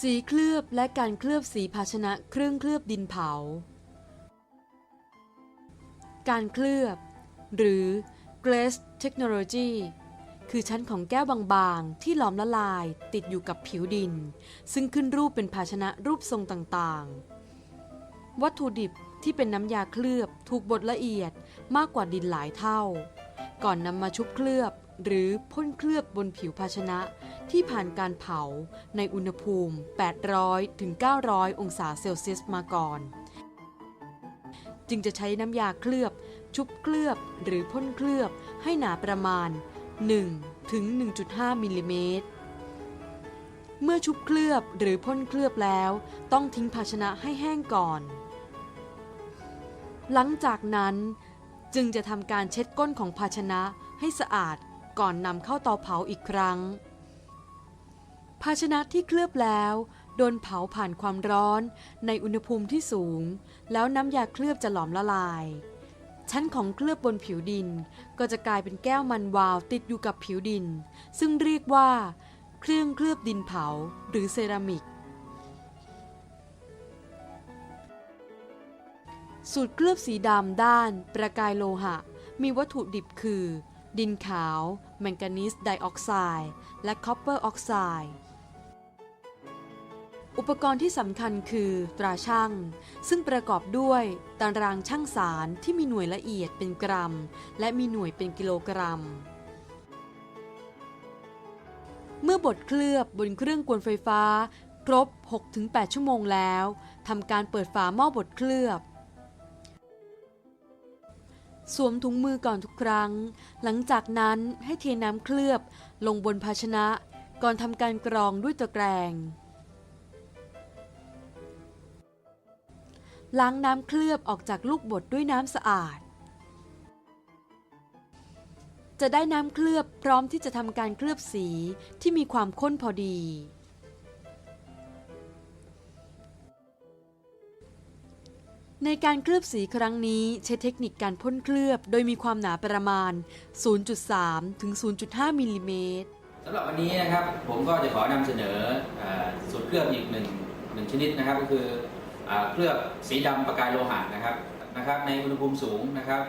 สีเคลือบและการเคลือบสีภาชนะเครื่องเคลือบดินเผา การเคลือบ หรือ glaze technology คือชั้นของแก้วบางๆ ที่หลอมละลายติดอยู่กับผิวดิน ซึ่งขึ้นรูปเป็นภาชนะรูปทรงต่างๆ วัตถุดิบที่เป็นน้ำยาเคลือบถูกบดละเอียดมากกว่าดินหลายเท่า ก่อนนำมาชุบเคลือบ หรือพ่นเคลือบบนผิวภาชนะที่ผ่านการเผาในอุณหภูมิ 800 ถึง 900 องศาเซลเซียสมาก่อน จึงจะใช้น้ำยาเคลือบ ชุบเคลือบหรือพ่นเคลือบให้หนาประมาณ 1 ถึง 1.5 มิลลิเมตร เมื่อชุบเคลือบหรือพ่นเคลือบแล้วต้องทิ้งภาชนะให้แห้งก่อน หลังจากนั้นจึงจะทำการเช็ดก้นของภาชนะให้สะอาด ก่อนนำเข้าเตาเผาอีกครั้ง ภาชนะที่เคลือบแล้วโดนเผาผ่านความร้อนในอุณหภูมิที่สูง แล้วน้ำยาเคลือบจะหลอมละลาย ชั้นของเคลือบบนผิวดินก็จะกลายเป็นแก้วมันวาวติดอยู่กับผิวดิน ซึ่งเรียกว่า เครื่องเคลือบดินเผาหรือเซรามิก สูตรเคลือบสีดำด้าน ประกายโลหะ มีวัตถุดิบคือ ดินขาว แมงกานีสไดออกไซด์และคอปเปอร์ออกไซด์อุปกรณ์ที่สำคัญคือตราช่างซึ่งประกอบด้วยตารางช่างสารที่มีหน่วยละเอียดเป็นกรัม และมีหน่วยเป็นกิโลกรัม เมื่อบดเคลือบบนเครื่องกวนไฟฟ้า ครบ 6-8 ชั่วโมงแล้วทำการเปิดฝาหม้อบดเคลือบ สวมถุงมือก่อนทุกครั้ง หลังจากนั้นให้เทน้ำเคลือบลงบนภาชนะก่อนทำการกรองด้วยตะแกรง ล้างน้ำเคลือบออกจากลูกบดด้วยน้ำสะอาด จะได้น้ำเคลือบพร้อมที่จะทำการเคลือบสีที่มีความข้นพอดี ในการเคลือบสีครั้งนี้ใช้เทคนิคการพ่นเคลือบ โดยมีความหนาประมาณ 0.3 ถึง 0.5มิลลิเมตรสำหรับวันนี้นะครับผมก็จะขอนำเสนออสูตรเคลือบอีกหนึ่งหนึ่งชนิดนะครับ ก็คืออเคลือบสีดำประกายโลหะนะครับนะครับ ในอุณหภูมิสูงนะครับ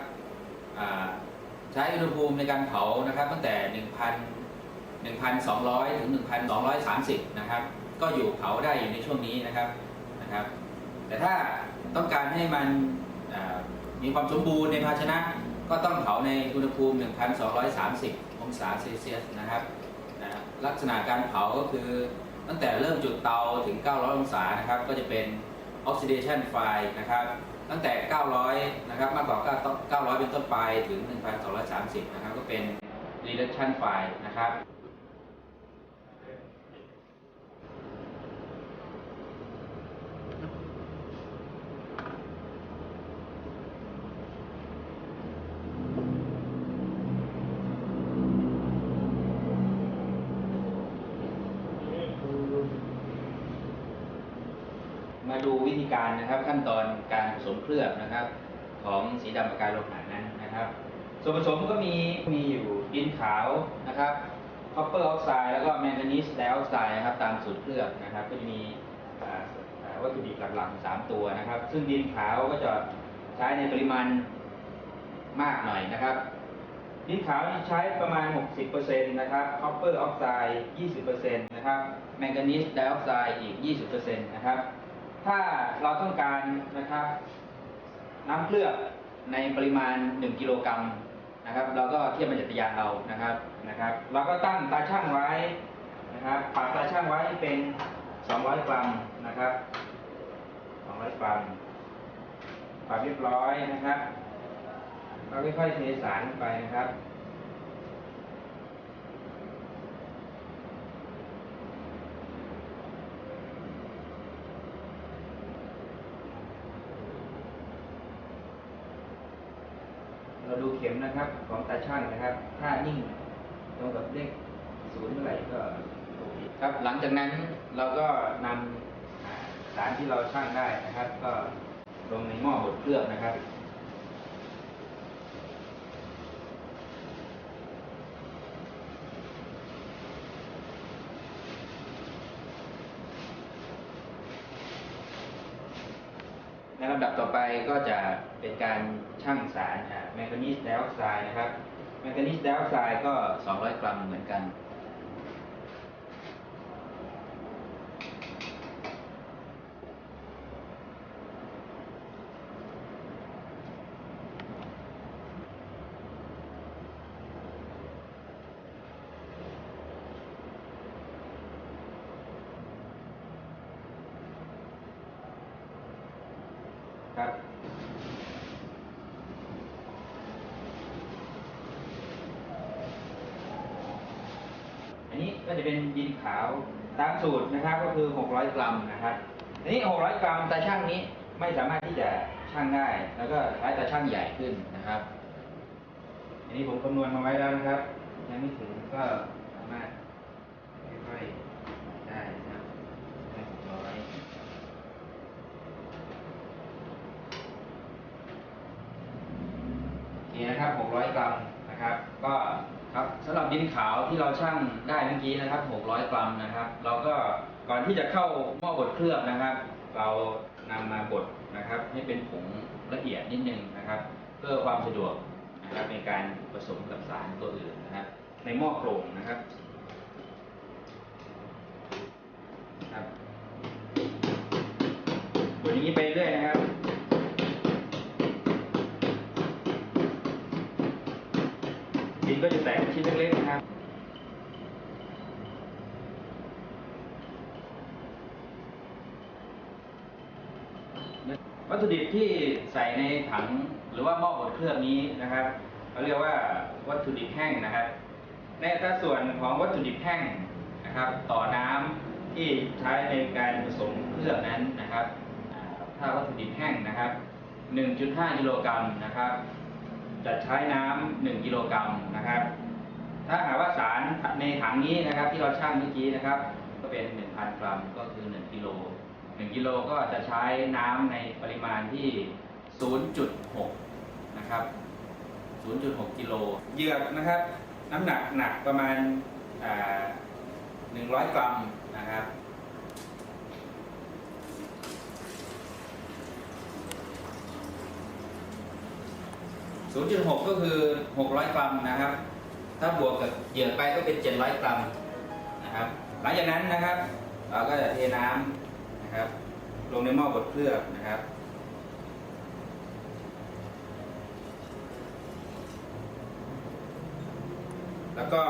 ใช้อุณหภูมิในการเผานะครับ ตั้งแต่ 1,000 1,200 ถึง 1,230 นะครับ ก็อยู่เผาได้อยู่ในช่วงนี้นะครับนะครับ แต่ถ้า ต้องการให้มันมีความสมบูรณ์ในภาชนะ ก็ต้องเผาในอุณหภูมิ 1,230 องศาเซลเซียสนะครับนะลักษณะการเผาก็คือตั้งแต่เริ่มจุดเตาถึง 900 องศานะครับ ก็จะเป็น oxidation fire นะครับ ตั้งแต่ 900 นะครับ มากกว่า 900 เป็นต้นไปถึง 1,230 นะครับ ก็เป็น reduction fire นะครับ การนะครับขั้นตอนการผสมเคลือบนะครับ ของสีดำประกายโลหะนั้นนะครับ ส่วนผสมก็มีมีอยู่ดินขาวนะครับคอปเปอร์ออกไซด์แล้วก็แมงกานีสไดออกไซด์นะครับตามสูตรเคลือบนะครับ ก็จะมีวัตถุดิบหลักๆสามตัวนะครับ ซึ่งดินขาวก็จะใช้ในปริมาณมากหน่อยนะครับ ดินขาวนี่ใช้ประมาณ 60%นะครับคอปเปอร์ออกไซด์ 20%นะครับ แมงกานีสไดออกไซด์อีก 20%นะครับ ถ้าเราต้องการนะครับน้ำเคลือในปริมาณ 1 กิโลกรัมนะครับ เราก็เทียบมาจากตยานเรานะครับนะครับ เราก็ตั้งตาช่างไว้นะครับปรับตาช่างไว้เป็น 200 กรัมนะครับ 200 กรัมปรับเรียบร้อยนะครับเราค่อยๆเทสารไปนะครับ เราดูเข็ม นะครับของตาช่างนะครับ ถ้านิ่งตรงกับเลขศูนย์เมื่อไหร่ก็โอเคครับหลังจากนั้นเราก็นำอ่าสารที่เราช่างได้นะครับ ก็ลงในหม้อบดเคลืองนะครับ น ในลำดับต่อ ไปก็จะเป็นการชั่งสารแมงกานีสไดออกไซด์นะครับแมงกานีสไดออกไซด์ก็ 200 กรัมเหมือนกัน จะเป็นดินขาวตามสูตรนะครับก็คือ 600 กรัมนะครับอันนี้ 600 กรัมตาช่างนี้ไม่สามารถที่จะช่างได้ แล้วก็ใช้ตาช่างใหญ่ขึ้นนะครับ อันนี้ผมคำนวณมาไว้แล้วนะครับ ยังไม่ถึงก็สามารถค่อยๆได้นะครับได้600โอเคนะครับ 600 กรัมนะครับ ก็ ครับสำหรับดินขาวที่เราชั่งได้เมื่อกี้นะครับ 600 กรัมนะครับ เราก็ก่อนที่จะเข้าหม้อบดเคลือบนะครับ เรานำมาบดนะครับ ให้เป็นผงละเอียดนิดนึงนะครับ เพื่อความสะดวกนะครับในการผสมกับสารตัวอื่นนะครับ ในหม้อโครงนะครับบดอย่างนี้ไปเรื่อยนะครับ ดินก็จะแตกเป็นชิ้นเล็กๆนะครับ วัตถุดิบที่ใส่ใน ถังหรือว่าหม้อบเคลื่อบนี้นะครับเขาเรียกว่าวัตถุดิบแห้งนะครับ ในอัตราส่วนของวัตถุดิบแห้งนะครับ ต่อน้ำที่ใช้ในการผสมเคลื่อบนั้นนะครับ ถ้าวัตถุดิบแห้งนะครับ 1.5กิโลกรัมนะครับ จะใช้น้ำหนึ่งกิโลกรัมนะครับ ถ้าหากว่าสารในถังนี้นะครับ ที่เราชั่งเมื่อกี้นะครับ ก็เป็น 1,000 กรัมก็คือ 1กิโล1กิโลก็จะใช้น้ำในปริมาณที่ 0.6 นะครับ 0.6 กิโลเหยือกนะครับ น้ำหนักหนักประมาณ 100 กรัมนะครับ 0.6 ก็คือ 600 กรัมนะครับ ถ้าบวกกับเหยื่อไปก็เป็น 700 กรัมนะครับ หลังจากนั้นนะครับ เราก็จะเทน้ำนะครับ ลงในหม้อบดเคลือบนะครับ แล้วก็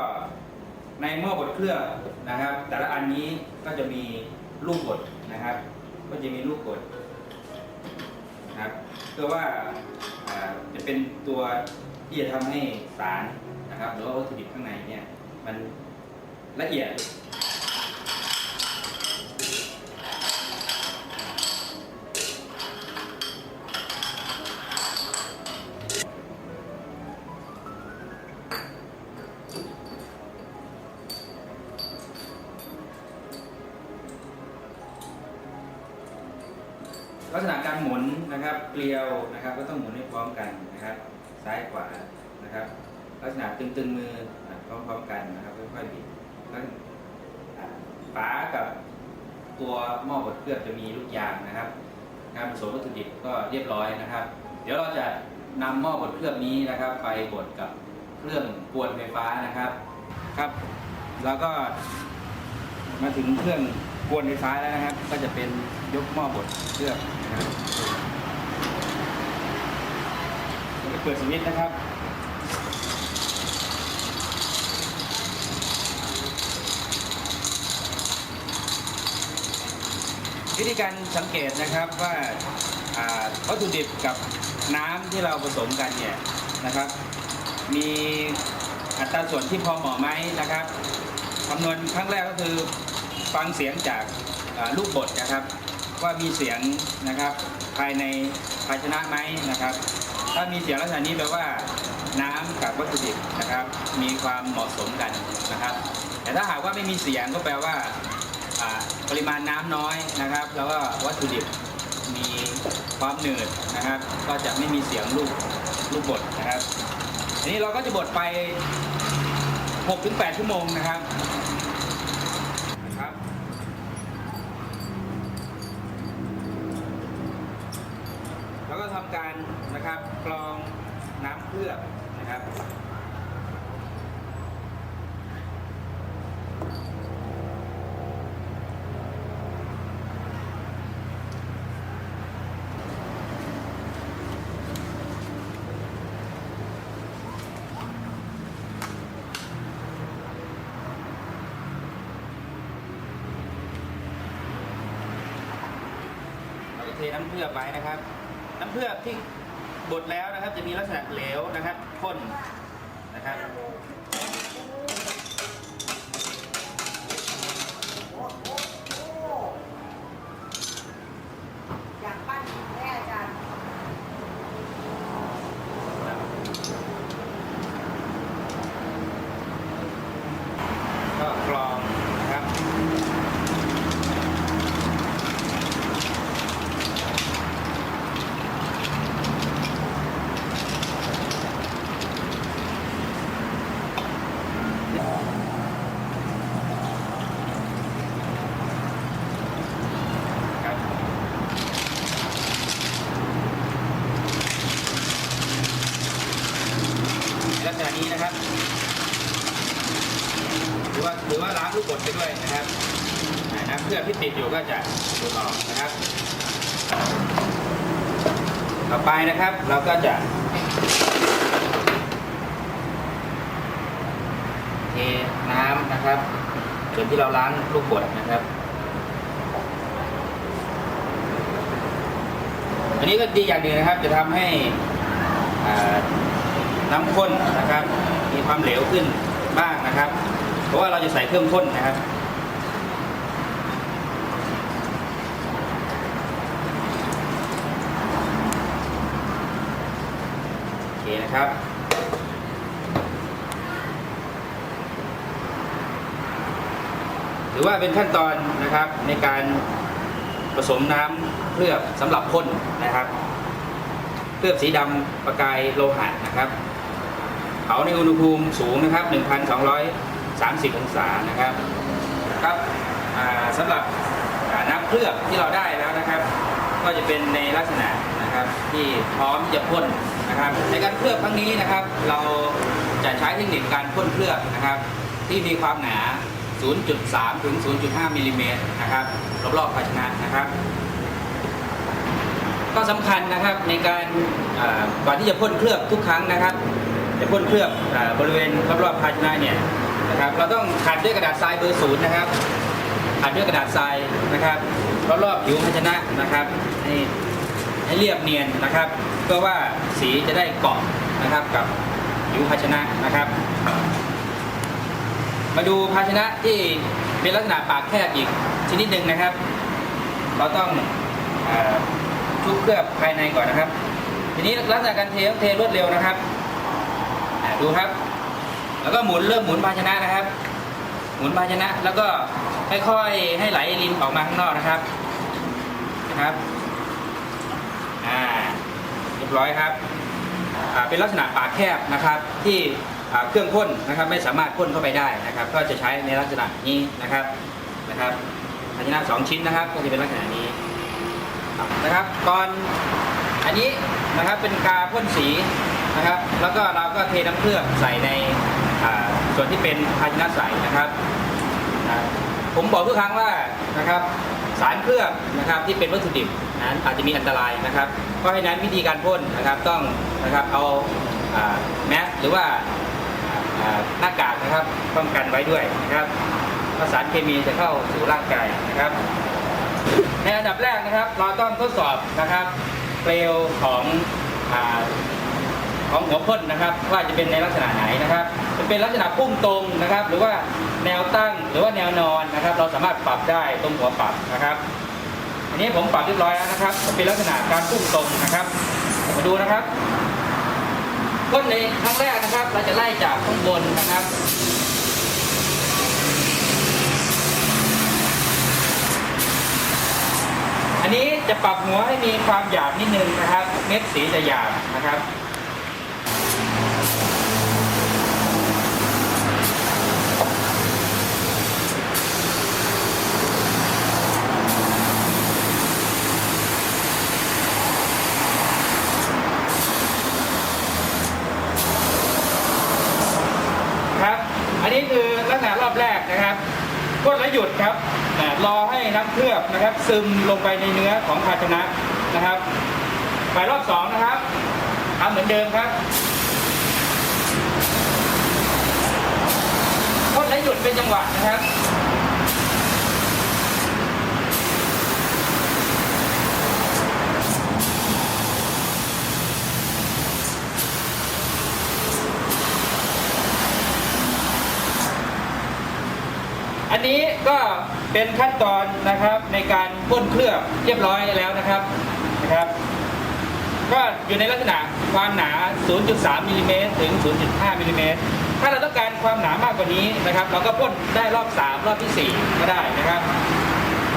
ในหม้อบดเครื่องนะครับ แต่ละอันนี้ก็จะมีลูกบดนะครับ ก็จะมีลูกบดนะครับเพื่อว่าจะเป็นตัวที่จะทำให้สารนะครับหรือว่าวัตถุดิบข้างในเนี่ยมันละเอียด นะครับ ก็ต้องหมุนให้พร้อมกันนะครับ ซ้ายขวานะครับ ลักษณะตึงๆมือพร้อมๆกันนะครับค่อยๆบิดแล้วฝากับตัวหม้อบดเคลือบจะมีลูกยางนะครับการผสมวัตถุดิบก็เรียบร้อยนะครับ เดี๋ยวเราจะนำหม้อบดเคลือบนี้นะครับ ไปบดกับเครื่องกวนไฟฟ้านะครับครับ แล้วก็มาถึงเครื่องกวนไฟฟ้าแล้วนะครับ ก็จะเป็นยกหม้อบดเครื่องนะครับ เปิดสวิตช์นะครับวิธีการสังเกตนะครับว่าวัตถุดิบกับน้ำที่เราผสมกันเนี่ยนะครับ มีอัตราส่วนที่พอเหมาะไหมนะครับคำนวณครั้งแรกก็คือฟังเสียงจากลูกบดนะครับ ว่ามีเสียงนะครับภายในภาชนะไหมนะครับ ถ้ามีเสียงลักษณะนี้แปลว่าน้ำกับวัตถุดิบนะครับ มีความเหมาะสมกันนะครับ แต่ถ้าหากว่าไม่มีเสียงก็แปลว่าปริมาณน้ำน้อยนะครับ แล้วก็วัตถุดิบมีความหนืดนะครับ ก็จะไม่มีเสียงลูกลูกบดนะครับอันนี้เราก็จะบดไป 6-8 ชั่วโมงนะครับ ก็ทำการ นะครับกรองน้ำเคลือบนะครับเราจะเทน้ำเพื่อไว้นะครับ เพื่อบที่บดแล้วนะครับ จะมีลักษณะเหลวนะครับข้นนะครับ อยากปั้นแม่อาจารย์ ก็กรองนะครับ ครับในลักษณะนี้นะครับ หรือว่าหรือว่าล้างลูกบดไปด้วย นะครับน้ำเคลือที่ติดอยู่ก็จะดูดออกนะครับ ต่อไปนะครับเราก็จะเทน้ำนะครับส่วนที่เราล้างลูกบดนะครับอันนี้ก็ดีอย่างหนึ่งนะครับ จะทำให้น้ำข้นนะครับ มีความเหลวขึ้นบ้างนะครับ เพราะว่าเราจะใส่เครื่องข้นนะครับ โอเค นะครับ ถือว่าเป็นขั้นตอนนะครับในการผสมน้ำเคลือบสำหรับพ่นนะครับ เคลือบสีดำประกายโลหะนะครับเผาในอุณหภูมิสูงนะครับ 1,230 องศานะครับครับอ่าสำหรับน้ำเคลือบที่เราได้แล้วนะครับ ก็จะเป็นในลักษณะ ที่พร้อมจะพ่นนะครับในการเคลือบครั้งนี้นะครับ เราจะใช้เทคนิคการพ่นเคลือบนะครับ ที่มีความหนา 0.3 ถึง 0.5มิลลิเมตรนะครับรอบๆภาชนะนะครับ ก็สำคัญนะครับในการก่อนที่จะพ่นเคลือบทุกครั้งนะครับ จะพ่นเคลือบอบริเวณรอบๆภาชนะเนี่ยนะครับเราต้องขัดด้วยกระดาษทรายเบอร์ศูนย์นะครับขัดด้วยกระดาษทรายนะครับรอบๆผิวภาชนะนะครับให้ ให้เรียบเนียนนะครับ เพื่อว่าสีจะได้เกาะนะครับกับผิวภาชนะนะครับ มาดูภาชนะที่เป็นลักษณะปากแคบอีกชนิดหนึ่งนะครับ เราต้องชุบเคลือบภายในก่อนนะครับ ทีนี้ลักษณะการเทต้องเทรวดเร็วนะครับดูครับ แล้วก็หมุนเริ่มหมุนภาชนะนะครับ หมุนภาชนะแล้วก็ค่อยๆให้ไหลรินออกมาข้างนอกนะครับนะครับ ร้อยครับเป็นลักษณะปากแคบนะครับที่เครื่องพ่นนะครับไม่สามารถพ่นเข้าไปได้นะครับ ก็จะใช้ในลักษณะนี้นะครับนะครับภาชนะสองชิ้นนะครับ ก็จะเป็นลักษณะนี้นะครับก่อนอันนี้นะครับเป็นกาพ่นสีนะครับ แล้วก็เราก็เทน้ำเคลือบใส่ในส่วนที่เป็นภาชนะใสนะครับ ผมบอกทุกครั้งว่านะครับ สารเคลือบนะครับที่เป็นวัตถุดิบนั้นอาจจะมีอันตรายนะครับ เพราะฉะนั้นวิธีการพ่นนะครับต้องนะครับเอาแมสหรือว่าหน้ากากนะครับป้องกันไว้ด้วยนะครับเพราะสารเคมีจะเข้าสู่ร่างกายนะครับ ในอันดับแรกนะครับ เราต้องทดสอบนะครับเปลวของอของหัวพ่นนะครับ ว่าจะเป็นในลักษณะไหนนะครับ จะเป็นลักษณะพุ่งตรงนะครับ หรือว่า แนวตั้งหรือว่าแนวนอนนะครับ เราสามารถปรับได้ตรงหัวปรับนะครับ อันนี้ผมปรับเรียบร้อยแล้วนะครับจะเป็นลักษณะการพุ่งตรงนะครับ มาดูนะครับพ่นในครั้งแรกนะครับ เราจะไล่จากข้างบนนะครับอันนี้จะปรับหัวให้มีความหยาบนิดนึงนะครับ เม็ดสีจะหยาบนะครับี้คือลักษณะรอบแรกนะครับพ่นแล้วหยุดครับรอให้น้ำเคลือบนะครับ ซึมลงไปในเนื้อของภาชนะนะครับไปรอบสองนะครับทำเหมือนเดิมครับพ่นแล้วหยุดเป็นจังหวะนะครับ นนี้ก็เป็นขั้นตอนนะครับในการพ่นเคลือบเรียบร้อยแล้วนะครับนะครับ ก็อยู่ในลักษณะความหนา 0.3มิลลิเมตรถึง 0.5มิลลิเมตรถ้าเราต้องการความหนามากกว่านี้นะครับ เราก็พ่นได้รอบ 3 รอบทีสี่4 ก็ได้นะครับ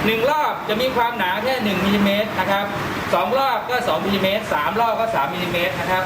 หนึ่งรอบจะมีความหนาแค่1มิลลิเมตรนะครับสองรอบก็2มิลลิเมตรสามรอบก็3มิลลิเมตรนะครับ